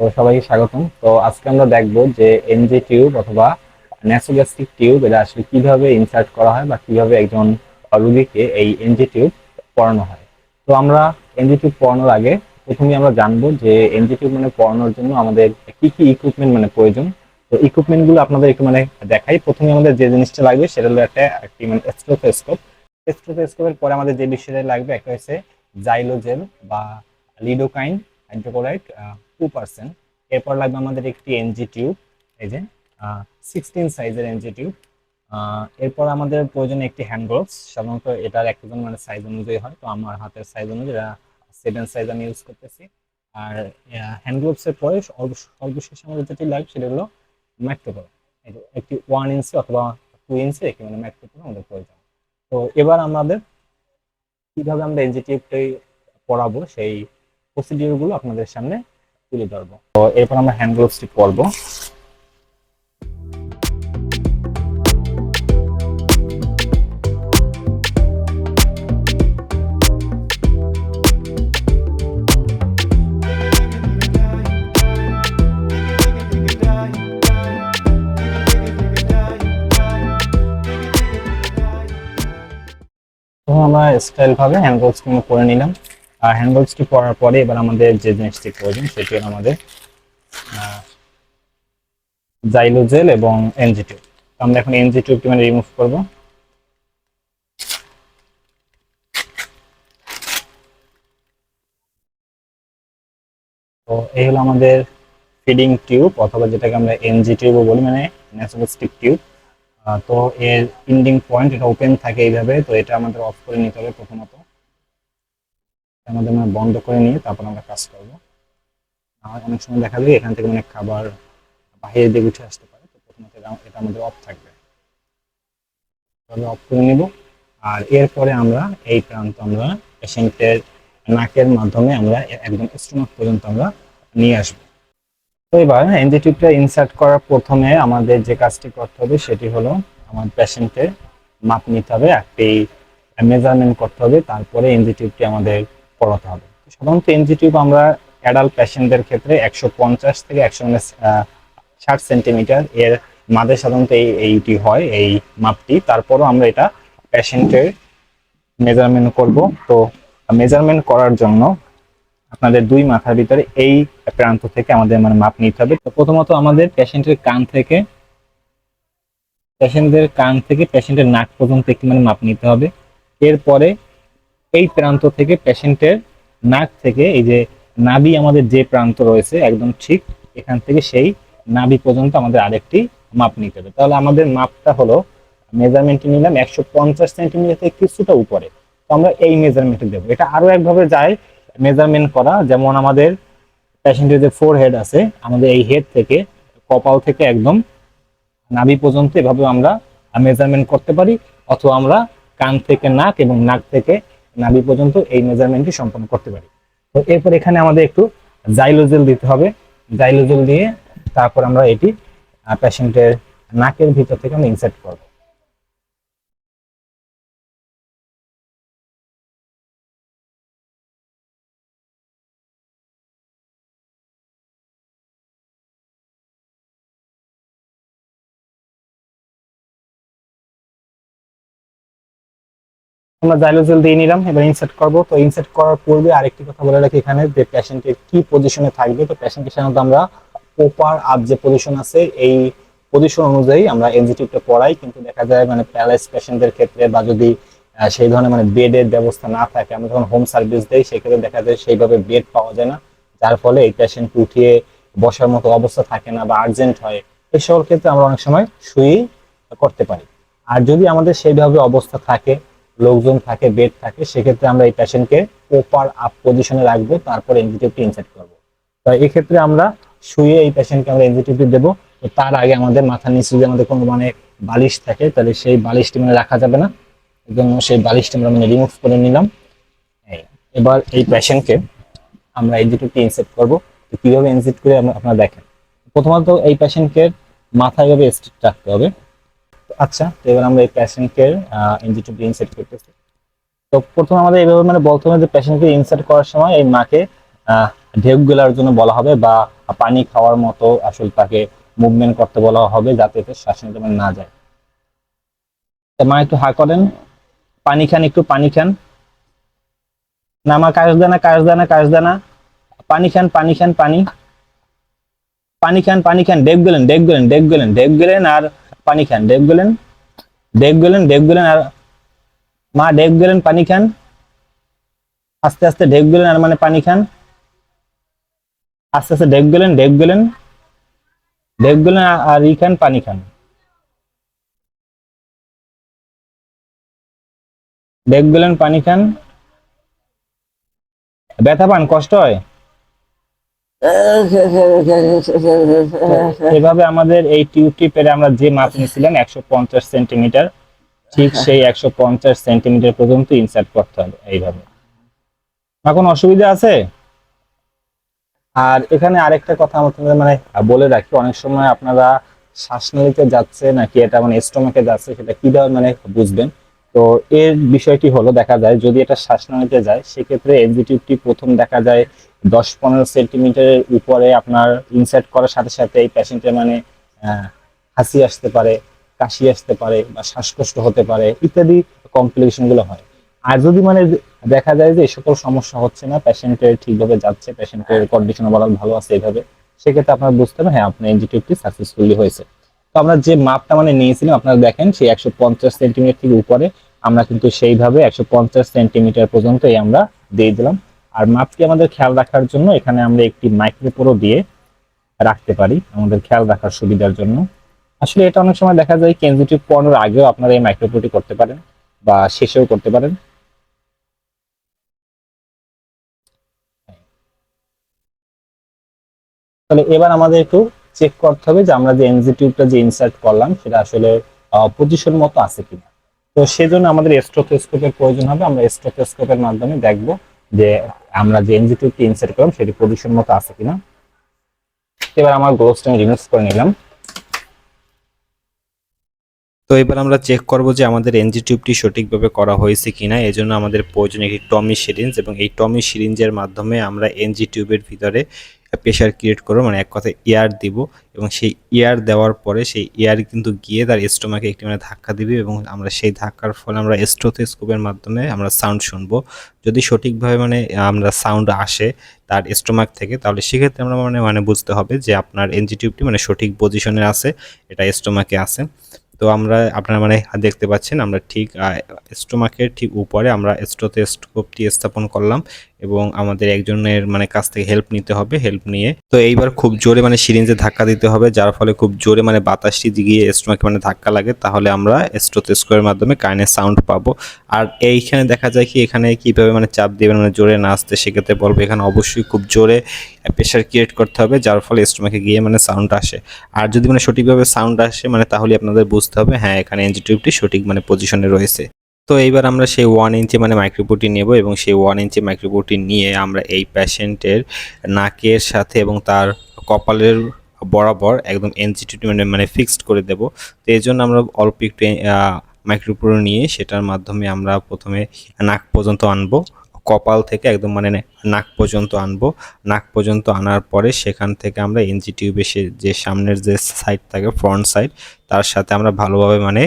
তো সবাইকে স্বাগতম। তো আজকে আমরা দেখব যে এনজি টিউব অথবা ন্যাসোগ্যাস্ট্রিক টিউব এটা আসলে কীভাবে ইনসার্ট করা হয় বা কীভাবে একজন রোগীকে এই এনজি টিউব পড়ানো হয়। তো আমরা এনজি টিউব পড়ানোর আগে প্রথমে আমরা জানব যে এনজি টিউব মানে পড়ানোর জন্য আমাদের কি কি ইকুইপমেন্ট মানে প্রয়োজন। তো ইকুইপমেন্টগুলো আপনাদের একটু মানে দেখাই। প্রথমে আমাদের যে জিনিসটা লাগবে সেটা হলো একটা একটি মানে স্ট্রোফোস্কোপ স্ট্রোফোস্কোপের পরে আমাদের যে বিষয়টা লাগবে, একটা হচ্ছে জাইলোজেল বা লিডোকাইন হাইড্রোক্লোরাইড টু পার্সেন্ট এরপর লাগবে আমাদের একটি এনজি টিউব এই যে সিক্সটিন সাইজের এনজি টিউব এরপর আমাদের প্রয়োজন একটি হ্যান্ড গ্লোভস সাধারণত এটার একজন মানে সাইজ অনুযায়ী হয়, তো আমার হাতের সাইজ অনুযায়ী সেভেন সাইজ আমি ইউজ করতেছি। আর হ্যান্ড গ্লোভসের পরে সর্ব- সর্বশেষ আমাদের যেটি লাগবে সেটা হলো ম্যাট একটি ওয়ান ইঞ্চি অথবা টু ইঞ্চি একটি মানে ম্যাট পেপার আমাদের প্রয়োজন। তো এবার আমাদের কীভাবে আমরা এনজি টিউবটাই পড়াবো সেই প্রসিডিওরগুলো আপনাদের সামনে তুলে ধরবো। তো এরপর আমরা হ্যান্ড গ্লোভসটি পরবো। আমরা স্টাইল ভাবে হ্যান্ড গ্লোভসটি আমরা পরে নিলাম। আর হ্যান্ড গ্লোভসটি পরার পরে এবার আমাদের যে জিনিসটি প্রয়োজন সেটি হলো আমাদের জাইলোজেল এবং এনজি টিউব আমরা এখন এনজি টিউবটি মানে রিমুভ করব। তো এই হলো আমাদের ফিডিং টিউব অথবা যেটাকে আমরা এনজি টিউবও বলি মানে ন্যাচুরালিস্টিক টিউব তো এর ইন্ডিং পয়েন্ট এটা ওপেন থাকে এইভাবে, তো এটা আমাদের অফ করে নিতে হবে প্রথমত। আমাদের আমরা বন্ধ করে নিয়ে তারপর আমরা কাজ করব। অনেক সময় দেখা যায় এখান থেকে অনেক খাবার বাইরে দিকে উঠে আসতে পারে, তো প্রথমত এটা- আমাদের অফ থাকবে। তাহলে অফ করে নিব। আর এরপরে আমরা এই প্রান্ত আমরা পেশেন্টের নাকের মাধ্যমে আমরা একদম স্টোমাক পর্যন্ত আমরা নিয়ে আসব। তো এবার এনজি টিউবটা ইনসার্ট করার প্রথমে আমাদের যে কাজটি করতে হবে সেটি হলো আমার পেশেন্টের মাপ নিতে হবে, একটি মেজারমেন্ট করতে হবে, তারপরে এনজি টিউবটি আমাদের পড়াতে হবে। সাধারণত এনজি টিউব আমরা অ্যাডাল্ট পেশেন্টদের ক্ষেত্রে একশো পঞ্চাশ থেকে একশো ষাট সেন্টিমিটার এর মাঝে সাধারণত এই এইটি হয়, এই মাপটি। তারপরও আমরা এটা পেশেন্টের মেজারমেন্ট করব। তো মেজারমেন্ট করার জন্য আপনাদের দুই মাথার ভিতরে এই প্রান্ত থেকে আমাদের মানে মাপ নিতে হবে। তো প্রথমত আমাদের পেশেন্টের কান থেকে পেশেন্টের কান থেকে পেশেন্টের নাক পর্যন্ত একটি মানে মাপ নিতে হবে। এরপরে এই প্রান্ত থেকে পেশেন্টের নাক থেকে, এই যে নাভি আমাদের যে প্রান্ত রয়েছে, একদম ঠিক এখান থেকে সেই নাভি পর্যন্ত আমাদের আরেকটি মাপ নিতে হবে। তাহলে আমাদের মাপটা হলো মেজারমেন্ট নিলাম একশো পঞ্চাশ সেন্টিমিটার থেকে কিছুটা উপরে। তো আমরা এই মেজারমেন্ট দেবো। এটা আরও একভাবে যায় মেজারমেন্ট করা, যেমন আমাদের পেশেন্টের যে ফোর হেড আছে, আমাদের এই হেড থেকে, কপাল থেকে একদম নাভি পর্যন্ত এভাবে আমরা মেজারমেন্ট করতে পারি, অথবা আমরা কান থেকে নাক এবং নাক থেকে নাভি পর্যন্ত এই মেজারমেন্টটি সম্পন্ন করতে পারি। তো এরপর এখানে আমাদের একটু জাইলোজেল দিতে হবে। জাইলোজেল দিয়ে তারপর আমরা এটি পেশেন্টের নাকের ভিতর থেকে আমরা ইনসার্ট করব। আমরা জাইলোজেল দিয়ে নিলাম, এবার ইনসার্ট করব। তো ইনসার্ট করার পূর্বে আরেকটি কথা বলে রাখি এখানে যে পেশেন্টের কি পজিশনে থাকবে। তো পেশেন্টের সাধারণত আমরা ওপার আপ যে পজিশন আছে, এই পজিশন অনুযায়ী আমরা এনজিটিভটা পড়াই। কিন্তু দেখা যায় মানে প্যারালাইজ পেশেন্টদের ক্ষেত্রে বা যদি সেই ধরনের মানে বেডের ব্যবস্থা না থাকে, আমরা যখন হোম সার্ভিস দেই, সেক্ষেত্রে দেখা যায় সেইভাবে বেড পাওয়া যায় না। যার ফলে এই পেশেন্ট উঠিয়ে বসার মতো অবস্থা থাকে না বা আর্জেন্ট হয়। এই সকল ক্ষেত্রে আমরা অনেক সময় শুয়েই করতে পারি। আর যদি আমাদের সেইভাবে অবস্থা থাকে লোকজন থাকে বেড থাকে, সেক্ষেত্রে আমরা এই পেশেন্টকে ওপার আপ পজিশনে রাখব, তারপর এনজিটিভটি ইনসার্ট করব। তো এক্ষেত্রে আমরা শুয়ে এই পেশেন্টকে আমরা এনজিটিভটি দেবো। তো তার আগে আমাদের মাথার নিচে যদি আমাদের কোনো মানে বালিশ থাকে, তাহলে সেই বালিশটি মানে রাখা যাবে না। এই জন্য সেই বালিশটি আমরা মানে রিমুভ করে নিলাম। এবার এই পেশেন্টকে আমরা এনজিটিভটি ইনসেট করব। তো কীভাবে ইনসেট করে আপনারা দেখেন। প্রথমত এই পেশেন্টকে মাথায় এভাবে স্ট্রিট রাখতে হবে। আচ্ছা তো এবার আমরা এই পেশেন্টকে এনজিটিভটি ইনসেট করতেছি। তো প্রথমে আমাদের এইভাবে মানে বলতে হবে যে পেশেন্টকে ইনসার্ট করার সময় এই মাকে ঢেউ গেলার জন্য বলা হবে বা পানি খাওয়ার মতো আসলে তাকে মুভমেন্ট করতে বলা হবে যাতে সে শ্বাস নিতে মানে না যায়। তা মা একটু হা করেন। পানি খান, একটু পানি খান। না, মা কাশ দানা কাশ দানা কাশ দানা। পানি খান পানি খান, পানি। পানি খান পানি খান, ডেক গেলেন ডেক গেলেন ডেক গেলেন ডেক গেলেন আর পানি খান। ডেক গেলেন ডেক গেলেন ডেক গেলেন আর মা ডেক গেলেন, পানি খান। আস্তে আস্তে ঢেক গেলেন আর মানে পানি খান। আস্তে আস্তে ঢেক গেলেন ঢেক গেলেন। ঢেক গেলেন আর- ই খান, পানি খান। ঢেক গেলেন, পানি খান। ব্যথা পান, কষ্ট হয়? এভাবে আমাদের এই টিউবটি আমরা যে মাপ নিয়েছিলাম, একশো পঞ্চাশ সেন্টিমিটার, ঠিক সেই একশো পঞ্চাশ সেন্টিমিটার পর্যন্ত ইনসার্ট করতে হবে এইভাবে। না কোনো অসুবিধা আছে? আর এখানে আরেকটা কথা আমাদের মানে বলে রাখি, অনেক সময় আপনারা শ্বাসনালীতে যাচ্ছে নাকি এটা মানে স্টোমাকে যাচ্ছে, সেটা কীভাবে মানে বুঝবেন? তো এর বিষয়টি হলো, দেখা যায় যদি এটা শ্বাসনালীতে যায়, সেক্ষেত্রে এনজিটিভটি প্রথম দেখা যায় দশ পনেরো সেন্টিমিটারের উপরে আপনার ইনসার্ট করার সাথে সাথে এই পেশেন্টের মানে হাসি আসতে পারে, কাশি আসতে পারে বা শ্বাসকষ্ট হতে পারে, ইত্যাদি কমপ্লিকেশনগুলো হয়। আর যদি মানে দেখা যায় যে এই সকল সমস্যা হচ্ছে না পেশেন্টের ঠিকভাবে যাচ্ছে পেশেন্টের কন্ডিশন ভালো আছে এইভাবে সেক্ষেত্রে আপনার বুঝতে হবে হ্যাঁ আপনার এনজিটিভটি সাকসেসফুলি হয়েছে। তো আমরা যে মাপটা মানে নিয়েছিলাম, আপনারা দেখেন সেই একশো পঞ্চাশ সেন্টিমিটার থেকে উপরে, আমরা কিন্তু সেইভাবে একশো পঞ্চাশ সেন্টিমিটার পর্যন্তই আমরা দিয়ে দিলাম। আর মাপটি আমাদের খেয়াল রাখার জন্য এখানে আমরা একটি মাইক্রোপোরো দিয়ে রাখতে পারি, আমাদের খেয়াল রাখার সুবিধার জন্য। আসলে এটা অনেক সময় দেখা যায় কেনজিটিভ পড়ানোর আগেও আপনারা এই মাইক্রোপোরটি করতে পারেন বা শেষেও করতে পারেন। তাহলে এবার আমাদের একটু চেক করতে হবে যে আমরা যে এনজি টিউবটা যে ইনসার্ট করলাম, সেটা আসলে পজিশন মতো আছে কিনা। তো সেজন্য আমাদের স্ট্রোথোস্কোপের প্রয়োজন হবে। আমরা স্ট্রোথোস্কোপের মাধ্যমে দেখব যে আমরা যে এনজি টিউবটি ইনসার্ট করলাম, সেটি পজিশন মতো আছে কিনা। এবার আমার গ্লোভসটা রিমুভ করে নিলাম। তো এবার আমরা চেক করব যে আমাদের এনজি টিউবটি সঠিকভাবে করা হয়েছে কিনা। এজন্য আমাদের প্রয়োজন একটি টমি সিরিঞ্জ এবং এই টমি সিরিঞ্জের মাধ্যমে আমরা এনজি টিউবের ভিতরে প্রেশার ক্রিয়েট করব মানে এক কথায় এয়ার দিব এবং সেই এয়ার দেওয়ার পরে সেই এয়ার কিন্তু গিয়ে তার স্টোমাকে একটি মানে ধাক্কা দিবে এবং আমরা সেই ধাক্কার ফলে আমরা স্টোথোস্কোপের মাধ্যমে আমরা সাউন্ড শুনব। যদি সঠিকভাবে মানে আমরা সাউন্ড আসে তার স্টোমাক থেকে, তাহলে সেক্ষেত্রে আমরা মানে মানে বুঝতে হবে যে আপনার এনজি টিউবটি মানে সঠিক পজিশনে আছে, এটা স্টোমাকে আছে। তো আমরা, আপনারা মানে দেখতে পাচ্ছেন, আমরা ঠিক স্টোমাকের ঠিক উপরে আমরা স্টোতে স্টোপটি স্থাপন করলাম। এবং আমাদের একজনের মানে কাছ থেকে হেল্প নিতে হবে হেল্প নিয়ে। তো এইবার খুব জোরে মানে সিরিঞ্জে ধাক্কা দিতে হবে, যার ফলে খুব জোরে মানে বাতাসটি গিয়ে স্টোমাকে মানে ধাক্কা লাগে, তাহলে আমরা স্টোথোস্কোপের মাধ্যমে কানে সাউন্ড পাবো। আর এইখানে দেখা যায় কি, এখানে কীভাবে মানে চাপ দিবেন মানে জোরে না আসতে সেক্ষেত্রে বলব, এখানে অবশ্যই খুব জোরে প্রেশার ক্রিয়েট করতে হবে, যার ফলে স্টোমাকে গিয়ে মানে সাউন্ড আসে। আর যদি মানে সঠিকভাবে সাউন্ড আসে মানে তাহলে আপনাদের বুঝতে হবে হ্যাঁ এখানে এনজি টিউবটি সঠিক মানে পজিশনে রয়েছে। তো এইবার আমরা সেই ওয়ান ইঞ্চি মানে মাইক্রোপোটি নেব এবং সেই ওয়ান ইঞ্চি মাইক্রোপোটি নিয়ে আমরা এই প্যাশেন্টের নাকের সাথে এবং তার কপালের বরাবর একদম এনজিটিউড মানে মানে ফিক্সড করে দেব। তো এই জন্য আমরা অল্প একটু মাইক্রোপোর নিয়ে সেটার মাধ্যমে আমরা প্রথমে নাক পর্যন্ত আনব। কপাল থেকে একদম মানে নাক পর্যন্ত আনব। নাক পর্যন্ত আনার পরে সেখান থেকে আমরা এনজি টিউবে যে সামনের যে সাইড থাকে ফ্রন্ট সাইড তার সাথে আমরা ভালোভাবে মানে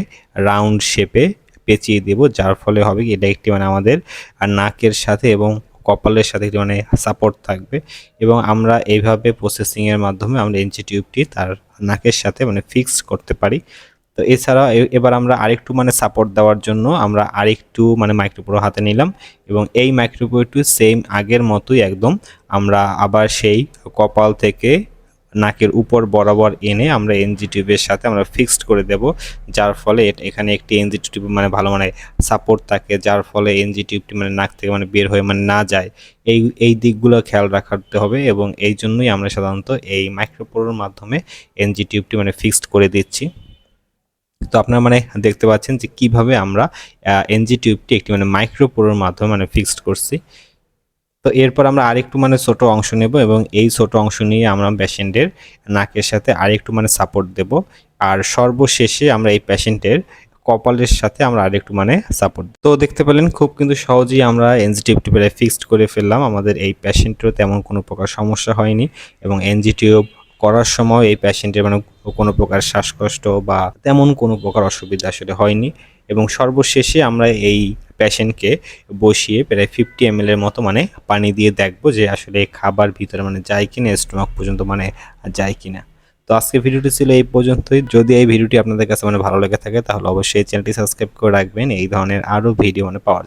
রাউন্ড শেপে পেঁচিয়ে দেব, যার ফলে হবে কি এটা একটি মানে আমাদের আর নাকের সাথে এবং কপালের সাথে একটি মানে সাপোর্ট থাকবে। এবং আমরা এইভাবে প্রসেসিংয়ের মাধ্যমে আমরা এনজি টিউবটি তার নাকের সাথে মানে ফিক্স করতে পারি। তো এছাড়া এবার আমরা আরেকটু মানে সাপোর্ট দেওয়ার জন্য আমরা আরেকটু মানে মাইক্রোপ্রো হাতে নিলাম এবং এই মাইক্রোপ্রোটু সেম আগের মতোই একদম আমরা আবার সেই কপাল থেকে নাকের উপর বরাবর এনে আমরা এনজি টিউবের সাথে আমরা ফিক্সড করে দেব, যার ফলে এখানে একটি এনজি টিউব মানে ভালো মানে সাপোর্ট থাকে, যার ফলে এনজি টিউবটি মানে নাক থেকে মানে বের হয়ে মানে না যায়। এই এই দিকগুলো খেয়াল রাখতে হবে এবং এই জন্যই আমরা সাধারণত এই মাইক্রোপ্রোর মাধ্যমে এনজি টিউবটি মানে ফিক্সড করে দিচ্ছি। তো আপনারা মানে দেখতে পাচ্ছেন যে কীভাবে আমরা এনজি টিউবটি একটি মানে মাইক্রোপ্রোর মাধ্যমে মানে ফিক্সড করছি। তো এরপর আমরা আরেকটু মানে ছোট অংশ নেব এবং এই ছোট অংশ নিয়ে আমরা পেশেন্টের নাকের সাথে আরেকটু মানে সাপোর্ট দেব। আর সর্বশেষে আমরা এই পেশেন্টের কপালের সাথে আমরা আরেকটু মানে সাপোর্ট তো দেখতে পেলেন খুব কিন্তু সহজেই আমরা এনজি টিউবটি প্রায় ফিক্সড করে ফেললাম। আমাদের এই পেশেন্টেরও তেমন কোনো প্রকার সমস্যা হয়নি এবং এনজি টিউব করার সময় এই পেশেন্টের মানে কোনো প্রকার শ্বাসকষ্ট বা তেমন কোনো প্রকার অসুবিধা আসলে হয়নি। এবং সর্বশেষে আমরা এই প্যাশেন্টকে বসিয়ে প্রায় ফিফটি এম এর মতো মানে পানি দিয়ে দেখব যে আসলে খাবার ভিতরে মানে যায় কিনা স্টোমাক পর্যন্ত মানে যায় কিনা। তো আজকে ভিডিওটি ছিল এই পর্যন্তই। যদি এই ভিডিওটি আপনাদের কাছে মানে ভালো লেগে থাকে, তাহলে অবশ্যই চ্যানেলটি সাবস্ক্রাইব করে রাখবেন। এই ধরনের আরও ভিডিও মানে পাওয়ার।